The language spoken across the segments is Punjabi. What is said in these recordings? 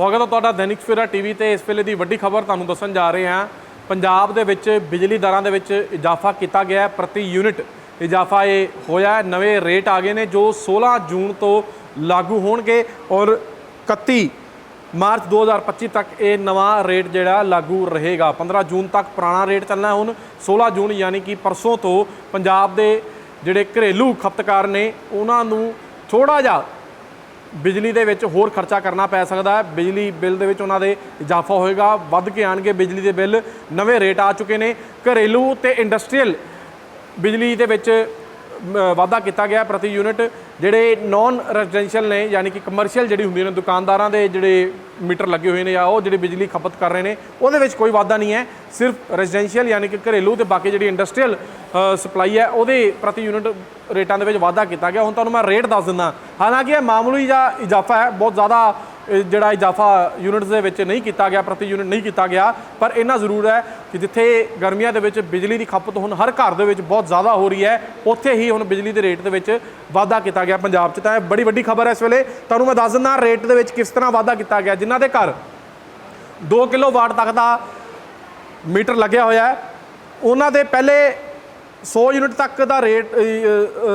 ਸਵਾਗਤ ਹੈ ਤੁਹਾਡਾ ਦੈਨਿਕ ਸਵੇਰਾ ਟੀਵੀ ਤੇ। ਇਸ ਵੇਲੇ ਦੀ ਵੱਡੀ ਖਬਰ ਤੁਹਾਨੂੰ ਦੱਸਣ ਜਾ ਰਹੇ ਹਾਂ। ਪੰਜਾਬ ਦੇ ਵਿੱਚ ਬਿਜਲੀ ਦਰਾਂ ਦੇ ਵਿੱਚ ਇਜ਼ਾਫਾ ਕੀਤਾ ਗਿਆ ਹੈ। ਪ੍ਰਤੀ ਯੂਨਿਟ ਇਜ਼ਾਫਾ ਇਹ ਹੋਇਆ ਹੈ। ਨਵੇਂ ਰੇਟ ਆ ਗਏ ਨੇ ਜੋ 16 ਜੂਨ ਤੋਂ ਲਾਗੂ ਹੋਣਗੇ ਔਰ 31 ਮਾਰਚ 2025 ਤੱਕ ਇਹ ਨਵਾਂ ਰੇਟ ਜਿਹੜਾ ਲਾਗੂ ਰਹੇਗਾ। 15 ਜੂਨ ਤੱਕ ਪੁਰਾਣਾ ਰੇਟ ਚੱਲਣਾ ਹੁਣ 16 ਜੂਨ ਯਾਨੀ ਕਿ ਪਰਸੋਂ ਤੋਂ ਪੰਜਾਬ ਦੇ ਜਿਹੜੇ ਘਰੇਲੂ ਖਪਤਕਾਰ ਨੇ, ਉਹਨਾਂ ਨੂੰ ਥੋੜਾ ਜਿਹਾ ਬਿਜਲੀ ਦੇ ਵਿੱਚ ਹੋਰ ਖਰਚਾ ਕਰਨਾ ਪੈ ਸਕਦਾ ਹੈ। ਬਿਜਲੀ ਬਿੱਲ ਦੇ ਵਿੱਚ ਉਹਨਾਂ ਦੇ ਇਜ਼ਾਫਾ ਹੋਏਗਾ। ਵੱਧ ਕੇ ਆਣਗੇ ਬਿਜਲੀ ਦੇ ਬਿੱਲ। ਨਵੇਂ ਰੇਟ ਆ ਚੁੱਕੇ ਨੇ। ਘਰੇਲੂ ਤੇ ਇੰਡਸਟਰੀਅਲ ਬਿਜਲੀ ਦੇ ਵਿੱਚ ਮ, ਵਾਧਾ ਕੀਤਾ ਗਿਆ ਪ੍ਰਤੀ ਯੂਨਿਟ ਜਿਹੜੇ ਨਾਨ ਰੈਜ਼ੀਡੈਂਸ਼ੀਅਲ ਨੇ ਯਾਨੀ ਕਿ ਕਮਰਸ਼ੀਅਲ ਜਿਹੜੀ ਹੁੰਦੀਆਂ ਨੇ ਦੁਕਾਨਦਾਰਾਂ ਦੇ ਜਿਹੜੇ ਮੀਟਰ ਲੱਗੇ ਹੋਏ ਨੇ ਜਾਂ ਉਹ ਜਿਹੜੀ ਬਿਜਲੀ ਖਪਤ ਕਰ ਰਹੇ ਨੇ ਉਹਦੇ ਵਿੱਚ ਕੋਈ ਵਾਧਾ ਨਹੀਂ ਹੈ। ਸਿਰਫ ਰੈਜ਼ੀਡੈਂਸ਼ੀਅਲ ਯਾਨੀ ਕਿ ਘਰੇਲੂ ਤੇ ਬਾਕੀ ਜਿਹੜੀ ਇੰਡਸਟਰੀਅਲ ਸਪਲਾਈ ਹੈ ਉਹਦੇ ਪ੍ਰਤੀ ਯੂਨਿਟ ਰੇਟਾਂ ਦੇ ਵਿੱਚ ਵਾਧਾ ਕੀਤਾ ਗਿਆ। ਹੁਣ ਤੁਹਾਨੂੰ ਮੈਂ ਰੇਟ ਦੱਸ ਦਿੰਦਾ। ਹਾਲਾਂਕਿ ਇਹ ਮਾਮੂਲੀ ਜਿਹਾ ਇਜ਼ਾਫਾ ਹੈ ਬਹੁਤ ਜ਼ਿਆਦਾ ਜਿਹੜਾ ਇਜ਼ਾਫਾ ਯੂਨਿਟਸ ਦੇ ਵਿੱਚ ਨਹੀਂ ਕੀਤਾ ਗਿਆ, ਪ੍ਰਤੀ ਯੂਨਿਟ ਨਹੀਂ ਕੀਤਾ ਗਿਆ, ਪਰ ਇੰਨਾ ਜ਼ਰੂਰ ਹੈ ਕਿ ਜਿੱਥੇ ਗਰਮੀਆਂ ਦੇ ਵਿੱਚ ਬਿਜਲੀ ਦੀ ਖਪਤ ਹੁਣ ਹਰ ਘਰ ਦੇ ਵਿੱਚ ਬਹੁਤ ਜ਼ਿਆਦਾ ਹੋ ਰਹੀ ਹੈ, ਉੱਥੇ ਹੀ ਹੁਣ ਬਿਜਲੀ ਦੇ ਰੇਟ ਦੇ ਵਿੱਚ ਵਾਧਾ ਕੀਤਾ ਗਿਆ ਪੰਜਾਬ 'ਚ। ਤਾਂ ਇਹ ਬੜੀ ਵੱਡੀ ਖਬਰ ਹੈ ਇਸ ਵੇਲੇ। ਤੁਹਾਨੂੰ ਮੈਂ ਦੱਸ ਦਿੰਦਾ ਰੇਟ ਦੇ ਵਿੱਚ ਕਿਸ ਤਰ੍ਹਾਂ ਵਾਧਾ ਕੀਤਾ ਗਿਆ। ਜਿਨ੍ਹਾਂ ਦੇ ਘਰ 2 ਕਿਲੋ ਵਾਟ ਤੱਕ ਦਾ ਮੀਟਰ ਲੱਗਿਆ ਹੋਇਆ ਹੈ, ਉਹਨਾਂ ਦੇ ਪਹਿਲੇ 100 ਯੂਨਿਟ ਤੱਕ ਦਾ ਰੇਟ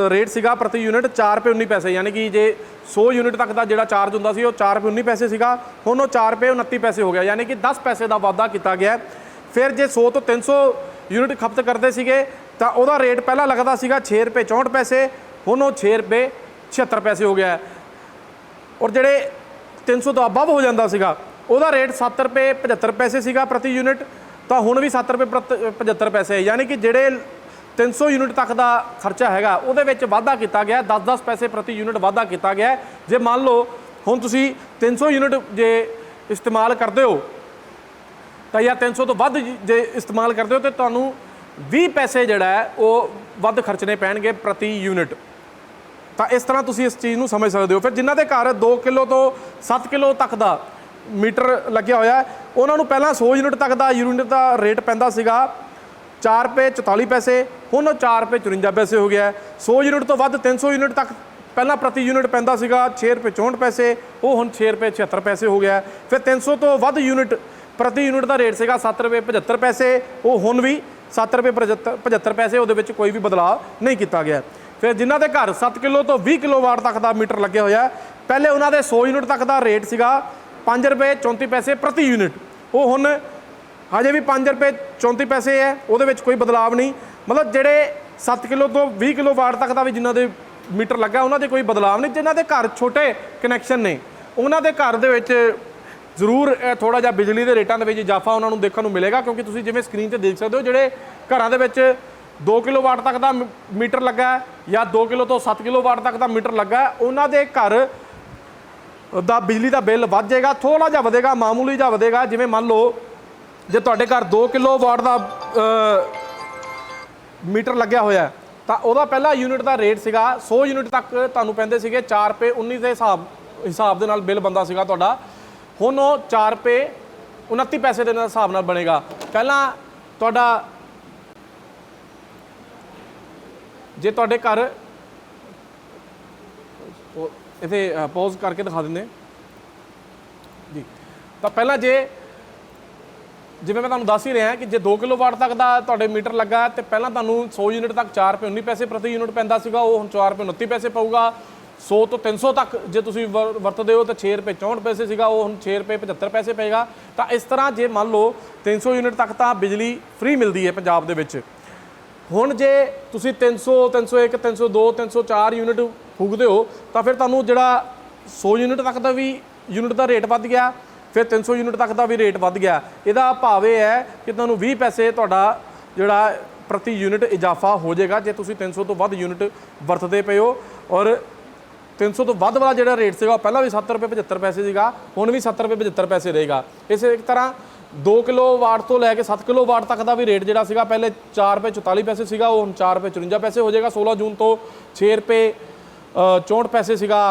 ਰੇਟ ਸੀਗਾ ਪ੍ਰਤੀ ਯੂਨਿਟ 4 ਰੁਪਏ 19 ਪੈਸੇ, ਯਾਨੀ ਕਿ ਜੇ 100 ਯੂਨਿਟ ਤੱਕ ਦਾ ਜਿਹੜਾ ਚਾਰਜ ਹੁੰਦਾ ਸੀ ਉਹ 4 ਰੁਪਏ 19 ਪੈਸੇ ਸੀਗਾ, ਹੁਣ ਉਹ 4 ਰੁਪਏ 29 ਪੈਸੇ ਹੋ ਗਿਆ, ਯਾਨੀ ਕਿ 10 ਪੈਸੇ ਦਾ ਵਾਧਾ ਕੀਤਾ ਗਿਆ। ਫਿਰ ਜੇ 100 ਤੋਂ 300 ਯੂਨਿਟ ਖਪਤ ਕਰਦੇ ਸੀਗੇ, ਤਾਂ ਉਹਦਾ ਰੇਟ ਪਹਿਲਾਂ ਲੱਗਦਾ ਸੀਗਾ 6 ਰੁਪਏ 64 ਪੈਸੇ, ਹੁਣ ਉਹ 6 ਰੁਪਏ 76 ਪੈਸੇ ਹੋ ਗਿਆ। ਔਰ ਜਿਹੜੇ 300 ਤੋਂ ਅਬਵ ਹੋ ਜਾਂਦਾ ਸੀਗਾ, ਉਹਦਾ ਰੇਟ 7 ਰੁਪਏ 75 ਪੈਸੇ ਸੀਗਾ ਪ੍ਰਤੀ ਯੂਨਿਟ, ਤਾਂ ਹੁਣ ਵੀ 7 ਰੁਪਏ ਪ੍ਰਤ- 75 ਪੈਸੇ ਹੈ ਯਾਨੀ ਕਿ ਜਿਹੜੇ 300 ਯੂਨਿਟ ਤੱਕ ਦਾ ਖਰਚਾ ਹੈਗਾ। ਉਹਦੇ ਵਿੱਚ ਵਾਧਾ ਕੀਤਾ ਗਿਆ 10-10 ਪੈਸੇ ਪ੍ਰਤੀ ਯੂਨਿਟ ਵਾਧਾ ਕੀਤਾ ਗਿਆ। ਜੇ ਮੰਨ ਲਓ, ਹੁਣ ਤੁਸੀਂ 300 ਯੂਨਿਟ ਜੇ ਇਸਤੇਮਾਲ ਕਰਦੇ ਹੋ, ਤਾਂ ਜਾਂ 300 ਤੋਂ ਵੱਧ ਜੇ ਇਸਤੇਮਾਲ ਕਰਦੇ ਹੋ, ਤੇ ਤੁਹਾਨੂੰ 20 ਪੈਸੇ ਜਿਹੜਾ ਹੈ, ਉਹ ਵੱਧ ਖਰਚਣੇ ਪੈਣਗੇ ਪ੍ਰਤੀ ਯੂਨਿਟ। ਤਾਂ ਇਸ ਤਰ੍ਹਾਂ ਤੁਸੀਂ ਇਸ ਚੀਜ਼ ਨੂੰ ਸਮਝ ਸਕਦੇ ਹੋ। ਫਿਰ ਜਿਨ੍ਹਾਂ ਦੇ ਘਰ 2 ਕਿਲੋ ਤੋਂ 7 ਕਿਲੋ ਤੱਕ ਦਾ ਮੀਟਰ ਲੱਗਿਆ ਹੋਇਆ ਉਹਨਾਂ ਨੂੰ ਪਹਿਲਾਂ 100 ਯੂਨਿਟ ਤੱਕ ਦਾ ਯੂਨਿਟ ਦਾ ਰੇਟ ਪੈਂਦਾ ਸੀਗਾ। 4 ਰੁਪਏ 44 ਪੈਸੇ, ਹੁਣ ਉਹ 4 ਰੁਪਏ 54 ਪੈਸੇ ਹੋ ਗਿਆ ਹੈ। 100 ਯੂਨਿਟ ਤੋਂ ਵੱਧ 300 ਯੂਨਿਟ ਤੱਕ ਪਹਿਲਾਂ ਪ੍ਰਤੀ ਯੂਨਿਟ ਪੈਂਦਾ ਸੀਗਾ 6 ਰੁਪਏ 64 ਪੈਸੇ, ਉਹ ਹੁਣ 6 ਰੁਪਏ 76 ਪੈਸੇ ਹੋ ਗਿਆ ਹੈ। ਫਿਰ 300 ਤੋਂ ਵੱਧ ਯੂਨਿਟ ਪ੍ਰਤੀ ਯੂਨਿਟ ਦਾ ਰੇਟ ਸੀਗਾ 7 ਰੁਪਏ 75 ਪੈਸੇ, ਉਹ ਹੁਣ ਵੀ 7 ਰੁਪਏ 75 75 ਪੈਸੇ, ਉਹਦੇ ਵਿੱਚ ਕੋਈ ਵੀ ਬਦਲਾਅ ਨਹੀਂ ਕੀਤਾ ਗਿਆ ਫਿਰ ਜਿਨ੍ਹਾਂ ਦੇ ਘਰ 7 ਕਿਲੋ ਤੋਂ 20 ਕਿਲੋ ਵਾਟ ਤੱਕ ਦਾ ਮੀਟਰ ਲੱਗਿਆ ਹੋਇਆ ਪਹਿਲੇ ਉਹਨਾਂ ਦੇ 100 ਯੂਨਿਟ ਤੱਕ ਦਾ ਰੇਟ ਸੀਗਾ 5 ਰੁਪਏ 34 ਪੈਸੇ ਪ੍ਰਤੀ ਯੂਨਿਟ, ਉਹ ਹੁਣ ਹਜੇ ਵੀ 5 ਰੁਪਏ 34 ਪੈਸੇ ਹੈ, ਉਹਦੇ ਵਿੱਚ ਕੋਈ ਬਦਲਾਵ ਨਹੀਂ। ਮਤਲਬ ਜਿਹੜੇ 7 ਕਿਲੋ ਤੋਂ 20 ਕਿਲੋ ਵਾਟ ਤੱਕ ਦਾ ਵੀ ਜਿਨ੍ਹਾਂ ਦੇ ਮੀਟਰ ਲੱਗਾ, ਉਹਨਾਂ ਦੇ ਕੋਈ ਬਦਲਾਵ ਨਹੀਂ। ਜਿਨ੍ਹਾਂ ਦੇ ਘਰ ਛੋਟੇ ਕਨੈਕਸ਼ਨ ਨੇ, ਉਹਨਾਂ ਦੇ ਘਰ ਦੇ ਵਿੱਚ ਜ਼ਰੂਰ ਥੋੜਾ ਜਿਹਾ ਬਿਜਲੀ ਦੇ ਰੇਟਾਂ ਦੇ ਵਿੱਚ ਇਜ਼ਾਫਾ ਉਹਨਾਂ ਨੂੰ ਦੇਖਣ ਨੂੰ ਮਿਲੇਗਾ, ਕਿਉਂਕਿ ਤੁਸੀਂ ਜਿਵੇਂ ਸਕਰੀਨ ਤੇ ਦੇਖ ਸਕਦੇ ਹੋ, ਜਿਹੜੇ ਘਰਾਂ ਦੇ ਵਿੱਚ 2 ਕਿਲੋ ਵਾਟ ਤੱਕ ਦਾ ਮ- ਮੀਟਰ ਲੱਗਾ ਜਾਂ 2 ਕਿਲੋ ਤੋਂ 7 ਕਿਲੋ ਵਾਟ ਤੱਕ ਦਾ ਮੀਟਰ ਲੱਗਾ ਉਹਨਾਂ ਦੇ ਘਰ ਦਾ ਬਿਜਲੀ ਦਾ ਬਿੱਲ ਵੱਧ ਜਾਏਗਾ ਥੋੜਾ ਜਿਹਾ ਵਧੇਗਾ, ਮਾਮੂਲੀ ਜਿਹਾ ਵਧੇਗਾ। ਜਿਵੇਂ ਮੰਨ ਲਓ ਜੇ ਤੁਹਾਡੇ ਘਰ 2 ਕਿਲੋ ਵਾਟ ਦਾ ਮੀਟਰ ਲੱਗਿਆ ਹੋਇਆ ਤਾਂ ਉਹਦਾ ਪਹਿਲਾ ਯੂਨਿਟ ਦਾ ਰੇਟ ਸੀਗਾ 100 ਯੂਨਿਟ ਤੱਕ ਤੁਹਾਨੂੰ ਪੈਂਦੇ ਸੀਗੇ 4 ਰੁਪਏ 19 ਦੇ ਹਿਸਾਬ ਹਿਸਾਬ ਦੇ ਨਾਲ ਬਿੱਲ ਬੰਦਾ ਸੀਗਾ ਤੁਹਾਡਾ। ਹੁਣ ਉਹ 4 ਰੁਪਏ 29 ਪੈਸੇ ਦੇ ਨਾਲ ਹਿਸਾਬ ਨਾਲ ਬਣੇਗਾ। ਪਹਿਲਾਂ ਤੁਹਾਡਾ ਜੇ ਤੁਹਾਡੇ ਘਰ ਉਹ ਇਥੇ ਪੌਜ਼ ਕਰਕੇ ਦਿਖਾ ਦਿੰਦੇ ਜੀ। ਤਾਂ ਪਹਿਲਾਂ ਜੇ ਜਿਵੇਂ ਮੈਂ ਤੁਹਾਨੂੰ ਦੱਸ ਹੀ ਰਿਹਾ ਕਿ ਜੇ 2 ਕਿਲੋਵਾਟ ਤੱਕ ਦਾ ਤੁਹਾਡੇ ਮੀਟਰ ਲੱਗਾ ਹੈ ਤੇ ਪਹਿਲਾਂ ਤੁਹਾਨੂੰ 100 ਯੂਨਿਟ ਤੱਕ 4 ਰੁਪਏ 19 ਪੈਸੇ ਪ੍ਰਤੀ ਯੂਨਿਟ ਪੈਂਦਾ ਸੀਗਾ, ਉਹ ਹੁਣ 4 ਰੁਪਏ 29 ਪੈਸੇ ਪਊਗਾ। 100 ਤੋਂ 300 ਤੱਕ ਜੇ ਤੁਸੀਂ ਵਰ- ਵਰਤਦੇ ਹੋ ਤਾਂ 6 ਰੁਪਏ 64 ਪੈਸੇ ਸੀਗਾ, ਉਹ ਹੁਣ 6 ਰੁਪਏ 75 ਪੈਸੇ ਪਏਗਾ। ਤਾਂ ਇਸ ਤਰ੍ਹਾਂ ਜੇ ਮੰਨ ਲਓ 300 ਯੂਨਿਟ ਤੱਕ ਤਾਂ ਬਿਜਲੀ ਫ੍ਰੀ ਮਿਲਦੀ ਹੈ ਪੰਜਾਬ ਦੇ ਵਿੱਚ। ਹੁਣ ਜੇ ਤੁਸੀਂ 300 301 302 304 ਯੂਨਿਟ ਫੂਕਦੇ ਹੋ, ਤਾਂ ਫਿਰ ਤੁਹਾਨੂੰ ਜਿਹੜਾ 100 ਯੂਨਿਟ ਤੱਕ ਦਾ ਵੀ ਯੂਨਿਟ ਦਾ ਰੇਟ ਵੱਧ ਗਿਆ। ਫਿਰ 300 ਯੂਨਿਟ ਤੱਕ ਦਾ ਵੀ ਰੇਟ ਵੱਧ ਗਿਆ। ਇਹਦਾ ਭਾਵ ਇਹ ਹੈ ਕਿ ਤੁਹਾਨੂੰ 20 ਪੈਸੇ ਤੁਹਾਡਾ ਜਿਹੜਾ ਪ੍ਰਤੀ ਯੂਨਿਟ ਇਜ਼ਾਫਾ ਹੋ ਜਾਏਗਾ ਜੇ ਤੁਸੀਂ 300 ਤੋਂ ਵੱਧ ਯੂਨਿਟ ਵਰਤਦੇ ਪਏ ਹੋ। ਔਰ 300 ਤੋਂ ਵੱਧ ਵਾਲਾ ਜਿਹੜਾ ਰੇਟ ਸੀਗਾ ਉਹ ਪਹਿਲਾਂ ਵੀ 7 ਰੁਪਏ 75 ਪੈਸੇ ਸੀਗਾ ਹੁਣ ਵੀ 7 ਰੁਪਏ 75 ਪੈਸੇ ਰਹੇਗਾ। ਇਸੇ ਤਰ੍ਹਾਂ 2 ਕਿਲੋ ਵਾਟ ਤੋਂ ਲੈ ਕੇ 7 ਕਿਲੋ ਵਾਟ ਤੱਕ ਦਾ ਵੀ ਰੇਟ ਜਿਹੜਾ ਸੀਗਾ ਪਹਿਲੇ 4 ਰੁਪਏ 44 ਪੈਸੇ ਸੀਗਾ ਉਹ ਹੁਣ 4 ਰੁਪਏ 54 ਪੈਸੇ ਹੋ ਜਾਏਗਾ। 16 ਜੂਨ ਤੋਂ 6 ਰੁਪਏ ਅ, 64 ਪੈਸੇ ਸੀਗਾ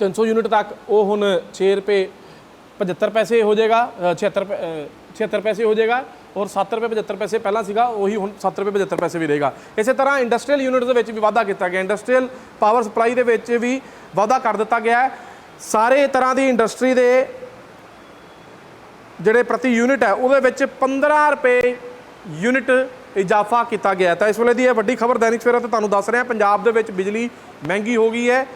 300 ਯੂਨਿਟ ਤੱਕ ਉਹ ਹੁਣ 6 ਰੁਪਏ 75 ਪੈਸੇ ਹੋ ਜਾਏਗਾ ਅ, 76 ਰੁਪਏ 76 ਪੈਸੇ ਹੋ ਜਾਏਗਾ ਔਰ 7 ਰੁਪਏ 75 ਪੈਸੇ ਪਹਿਲਾਂ ਸੀਗਾ ਉਹੀ ਹੁਣ 7 ਰੁਪਏ 75 ਪੈਸੇ ਵੀ ਰਹੇਗਾ ਇਸੇ ਤਰ੍ਹਾਂ ਇੰਡਸਟਰੀਅਲ ਯੂਨਿਟ ਦੇ ਵਿੱਚ ਵੀ ਵਾਧਾ ਕੀਤਾ ਗਿਆ ਇੰਡਸਟਰੀਅਲ ਪਾਵਰ ਸਪਲਾਈ ਦੇ ਵਿੱਚ ਵੀ ਵਾਧਾ ਕਰ ਦਿੱਤਾ ਗਿਆ ਹੈ ਸਾਰੇ ਤਰ੍ਹਾਂ ਦੀ ਇੰਡਸਟਰੀ ਦੇ ਜਿਹੜੇ ਪ੍ਰਤੀ ਯੂਨਿਟ ਹੈ ਉਹਦੇ ਵਿੱਚ 15 ਰੁਪਏ ਯੂਨਿਟ ਇਜ਼ਾਫਾ ਕੀਤਾ ਗਿਆ ਤਾਂ ਇਸ ਵੇਲੇ ਦੀ ਇਹ ਵੱਡੀ ਖਬਰ ਦੈਨਿਕ ਸਵੇਰਾ ਤੇ ਤੁਹਾਨੂੰ ਦੱਸ ਰਿਹਾ ਪੰਜਾਬ ਦੇ ਵਿੱਚ ਬਿਜਲੀ ਮਹਿੰਗੀ ਹੋ ਗਈ ਹੈ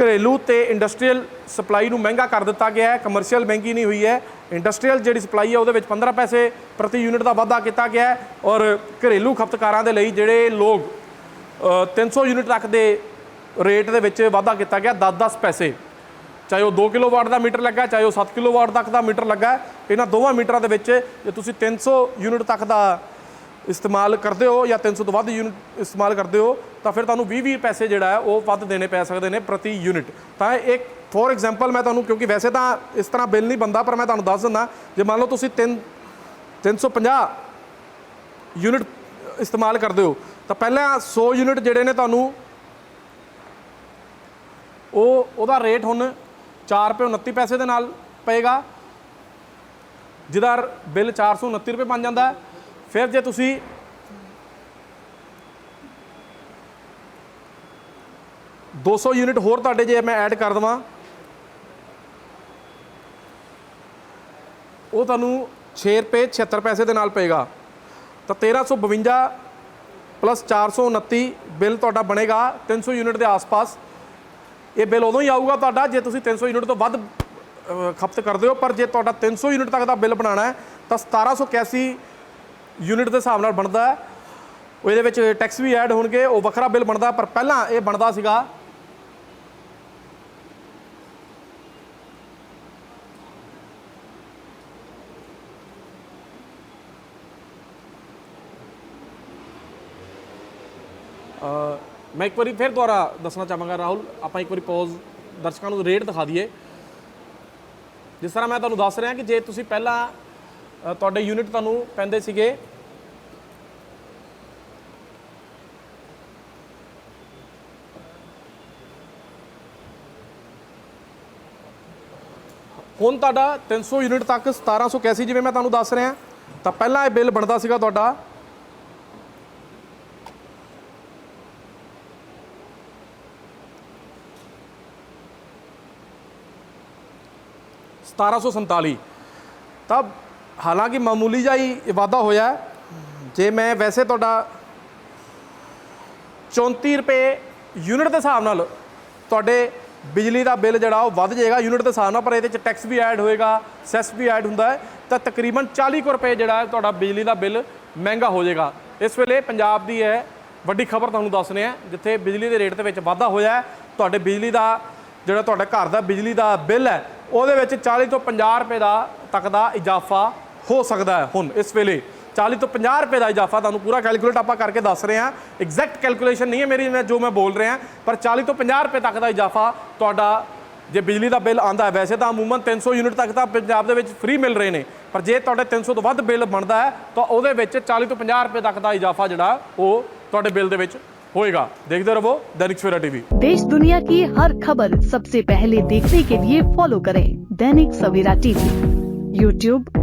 ਘਰੇਲੂ ਤੇ ਇੰਡਸਟਰੀਅਲ ਸਪਲਾਈ ਨੂੰ ਮਹਿੰਗਾ ਕਰ ਦਿੱਤਾ ਗਿਆ ਹੈ ਕਮਰਸ਼ੀਅਲ ਮਹਿੰਗੀ ਨਹੀਂ ਹੋਈ ਹੈ। ਇੰਡਸਟਰੀਅਲ ਜਿਹੜੀ ਸਪਲਾਈ ਹੈ ਉਹਦੇ ਵਿੱਚ 15 ਪੈਸੇ ਪ੍ਰਤੀ ਯੂਨਿਟ ਦਾ ਵਾਧਾ ਕੀਤਾ ਗਿਆ ਹੈ ਔਰ ਘਰੇਲੂ ਖਪਤਕਾਰਾਂ ਦੇ ਲਈ ਜਿਹੜੇ ਲੋਕ ਅ, 300 ਯੂਨਿਟ ਤੱਕ ਦੇ ਰੇਟ ਦੇ ਵਿੱਚ ਵਾਧਾ ਕੀਤਾ ਗਿਆ 10-10 ਪੈਸੇ। ਚਾਹੇ ਉਹ 2 ਕਿਲੋਵਾਟ ਦਾ ਮੀਟਰ ਲੱਗਾ ਚਾਹੇ ਉਹ 7 ਕਿਲੋਵਾਟ ਤੱਕ ਦਾ ਮੀਟਰ ਲੱਗਾ ਇਹਨਾਂ ਦੋਵਾਂ ਮੀਟਰਾਂ ਦੇ ਵਿੱਚ ਜੇ ਤੁਸੀਂ 300 ਯੂਨਿਟ ਤੱਕ ਦਾ ਇਸਤੇਮਾਲ ਕਰਦੇ ਹੋ ਜਾਂ 300 ਤੋਂ ਵੱਧ ਯੂਨਿਟ ਇਸਤੇਮਾਲ ਕਰਦੇ ਹੋ, ਤਾਂ ਫਿਰ ਤੁਹਾਨੂੰ 20-20 ਪੈਸੇ ਜਿਹੜਾ ਹੈ ਉਹ ਵੱਧ ਦੇਣੇ ਪੈ ਸਕਦੇ ਨੇ ਪ੍ਰਤੀ ਯੂਨਿਟ। ਤਾਂ ਇਹ ਇੱਕ ਫੋਰ ਐਗਜ਼ਾਮਪਲ ਮੈਂ ਤੁਹਾਨੂੰ ਕਿਉਂਕਿ ਵੈਸੇ ਤਾਂ ਇਸ ਤਰ੍ਹਾਂ ਬਿੱਲ ਨਹੀਂ ਬੰਦਾ ਪਰ ਮੈਂ ਤੁਹਾਨੂੰ ਦੱਸ ਦਿੰਦਾ, ਜੇ ਮੰਨ ਲਓ ਤੁਸੀਂ 3 350 ਯੂਨਿਟ ਇਸਤੇਮਾਲ ਕਰਦੇ ਹੋ, ਤਾਂ ਪਹਿਲਾਂ 100 ਯੂਨਿਟ ਜਿਹੜੇ ਨੇ ਤੁਹਾਨੂੰ ਉਹ, ਉਹਦਾ ਰੇਟ ਹੁਣ 4 ਰੁਪਏ 29 ਪੈਸੇ ਦੇ ਨਾਲ ਪਏਗਾ, ਜਿਹਦਾ ਰ- ਬਿੱਲ 429 ਰੁਪਏ ਬਣ ਜਾਂਦਾ ਹੈ। ਫਿਰ ਜੇ ਤੁਸੀਂ ਦੋ ਸੌ ਯੂਨਿਟ ਹੋਰ ਤੁਹਾਡੇ ਜੇ ਮੈਂ ਐਡ ਕਰ ਦਵਾਂ, ਉਹ ਤੁਹਾਨੂੰ 6 ਰੁਪਏ 76 ਪੈਸੇ ਦੇ ਨਾਲ ਪਏਗਾ। ਤਾਂ 1352 ਪਲੱਸ 429 ਬਿੱਲ ਤੁਹਾਡਾ ਬਣੇਗਾ 300 ਯੂਨਿਟ ਦੇ ਆਸ-ਪਾਸ। ਇਹ ਬਿੱਲ ਉਦੋਂ ਹੀ ਆਊਗਾ ਤੁਹਾਡਾ ਜੇ ਤੁਸੀਂ 300 ਯੂਨਿਟ ਤੋਂ ਵੱਧ ਖਪਤ ਕਰਦੇ ਹੋ, ਪਰ ਜੇ ਤੁਹਾਡਾ 300 ਯੂਨਿਟ ਤੱਕ ਦਾ ਬਿੱਲ ਬਣਾਉਣਾ ਹੈ, ਤਾਂ 1781 ਯੂਨਿਟ ਦੇ ਹਿਸਾਬ ਨਾਲ ਬਣਦਾ ਹੈ। ਉਹ ਇਹਦੇ ਵਿੱਚ ਟੈਕਸ ਵੀ ਐਡ ਹੋਣਗੇ, ਉਹ ਵੱਖਰਾ ਬਿੱਲ ਬਣਦਾ, ਪਰ ਪਹਿਲਾਂ ਇਹ ਬਣਦਾ ਸੀਗਾ। ਮੈਂ ਇੱਕ ਵਾਰੀ ਫਿਰ ਦੁਬਾਰਾ ਦੱਸਣਾ ਚਾਹਾਂਗਾ ਰਾਹੁਲ, ਆਪਾਂ ਇੱਕ ਵਾਰੀ ਪੌਜ਼ ਦਰਸ਼ਕਾਂ ਨੂੰ ਰੇਟ ਦਿਖਾ ਦਈਏ। ਜਿਸ ਤਰ੍ਹਾਂ ਮੈਂ ਤੁਹਾਨੂੰ ਦੱਸ ਰਿਹਾ ਕਿ ਜੇ ਤੁਸੀਂ ਪਹਿਲਾਂ ਤੁਹਾਡੇ ਯੂਨਿਟ ਤੁਹਾਨੂੰ ਪੈਂਦੇ ਸੀਗੇ। ਹੁਣ ਤੁਹਾਡਾ 300 ਯੂਨਿਟ ਤੱਕ 1781 ਜਿਵੇਂ ਮੈਂ ਤੁਹਾਨੂੰ ਦੱਸ ਰਿਹਾ, ਤਾਂ ਪਹਿਲਾਂ ਇਹ ਬਿੱਲ ਬਣਦਾ ਸੀਗਾ ਤੁਹਾਡਾ। ਸਤਾਰਾਂ ਸੌ ਸੰਤਾਲੀ। ਤਾਂ ਹਾਲਾਂਕਿ ਮਾਮੂਲੀ ਜਿਹਾ ਹੀ ਵਾਧਾ ਹੋਇਆ ਜੇ ਮੈਂ ਵੈਸੇ ਤੁਹਾਡਾ 34 ਰੁਪਏ ਯੂਨਿਟ ਦੇ ਹਿਸਾਬ ਨਾਲ ਤੁਹਾਡੇ ਬਿਜਲੀ ਦਾ ਬਿੱਲ ਜਿਹੜਾ ਉਹ ਵੱਧ ਜਾਏਗਾ ਯੂਨਿਟ ਦੇ ਹਿਸਾਬ ਨਾਲ, ਪਰ ਇਹਦੇ ਚ ਟੈਕਸ ਵੀ ਐਡ ਹੋਏਗਾ ਸੈਸ ਵੀ ਐਡ ਹੁੰਦਾ ਹੈ, ਤਾਂ ਤਕਰੀਬਨ 40 ਕੁ ਰੁਪਏ ਜਿਹੜਾ ਤੁਹਾਡਾ ਬਿਜਲੀ ਦਾ ਬਿੱਲ ਮਹਿੰਗਾ ਹੋ ਜਾਏਗਾ। ਇਸ ਵੇਲੇ ਪੰਜਾਬ ਦੀ ਹੈ ਵੱਡੀ ਖਬਰ ਤੁਹਾਨੂੰ ਦੱਸਨੇ ਆ ਜਿੱਥੇ ਬਿਜਲੀ ਦੇ ਰੇਟ ਦੇ ਵਿੱਚ ਵਾਧਾ ਹੋਇਆ ਤੁਹਾਡੇ ਬਿਜਲੀ ਦਾ ਜਿਹੜਾ ਤੁਹਾਡਾ ਘਰ ਦਾ ਬਿਜਲੀ ਦਾ ਬਿੱਲ ਹੈ, ਉਹਦੇ ਵਿੱਚ 40 ਤੋਂ 50 ਰੁਪਏ ਦਾ ਤੱਕ ਦਾ ਇਜ਼ਾਫਾ ਹੋ ਸਕਦਾ ਹੈ ਹੁਣ ਇਸ ਵੇਲੇ 40 ਤੋਂ 50 ਰੁਪਏ ਦਾ ਇਜ਼ਾਫਾ ਤੁਹਾਨੂੰ ਪੂਰਾ ਕੈਲਕੂਲੇਟ ਆਪਾਂ ਕਰਕੇ ਦੱਸ ਰਹੇ ਹਾਂ ਐਗਜ਼ੈਕਟ ਕੈਲਕੂਲੇਸ਼ਨ ਨਹੀਂ ਹੈ ਮੇਰੀ ਮੈਂ ਜੋ ਮੈਂ ਬੋਲ ਰਿਹਾ ਪਰ 40 ਤੋਂ 50 ਰੁਪਏ ਤੱਕ ਦਾ ਇਜ਼ਾਫਾ ਤੁਹਾਡਾ ਜੇ ਬਿਜਲੀ ਦਾ ਬਿੱਲ ਆਂਦਾ ਹੈ ਵੈਸੇ ਤਾਂ ਅਮੂਮਨ 300 ਯੂਨਿਟ ਤੱਕ ਤਾਂ ਪੰਜਾਬ ਦੇ ਵਿੱਚ ਫ੍ਰੀ ਮਿਲ ਰਹੇ ਨੇ ਪਰ ਜੇ ਤੁਹਾਡੇ 300 ਤੋਂ ਵੱਧ ਬਿੱਲ ਬਣਦਾ ਹੈ ਤਾਂ ਉਹਦੇ ਵਿੱਚ 40 ਤੋਂ 50 ਰੁਪਏ ਤੱਕ ਦਾ ਇਜ਼ਾਫਾ ਜਿਹੜਾ ਉਹ ਤੁਹਾਡੇ ਬਿੱਲ ਦੇ ਵਿੱਚ ਹੋਏਗਾ ਦੇਖਦੇ ਰਹੋ दैनिक सवेरा टीवी देश दुनिया की हर खबर सबसे पहले देखने के लिए फॉलो करें दैनिक सवेरा टीवी यूट्यूब